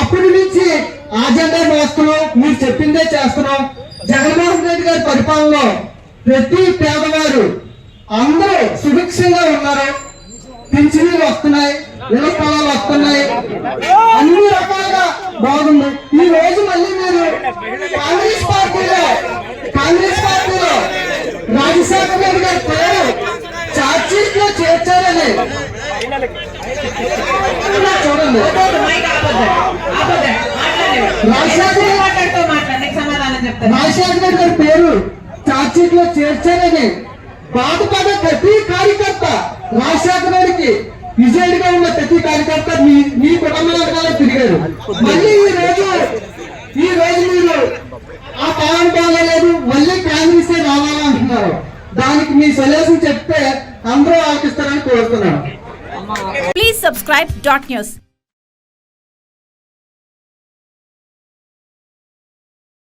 అప్పటి నుంచి ఆ జెండా మీరు చెప్పిందే చేస్తున్నాం. జగన్మోహన్ రెడ్డి గారి పరిపాలనలో ప్రతి పేదవారు అందరూ సుభిక్షంగా ఉన్నారు. పింఛనీలు వస్తున్నాయి ఇళ్ళ వస్తున్నాయి. అన్ని రకాలుగా బాగుంది. ఈ రోజు మళ్ళీ మీరు కాంగ్రెస్ పార్టీలో కాంగ్రెస్ పార్టీలో రాజశేఖర రెడ్డి గారు రెడ్డి గారి పేరు చార్జ్షీట్లో చేర్చారని బాధపడే ప్రతి కార్యకర్త రాజశేఖర రెడ్డికి విజయుడిగా ఉన్న ప్రతి కార్యకర్త మీ మీ కుటుంబ వర్గాల్లో తిరిగారు. మళ్ళీ ఈ రోజు ఈ రోజు మీరు ఆ పాలన బాగలేదు మళ్ళీ కాంగ్రెస్ రావాలంటున్నారు. దానికి మీ సొల్యూషన్ చెప్తే అందరూ ఆలోచిస్తారని కోరుతున్నాను. Please subscribe dot news.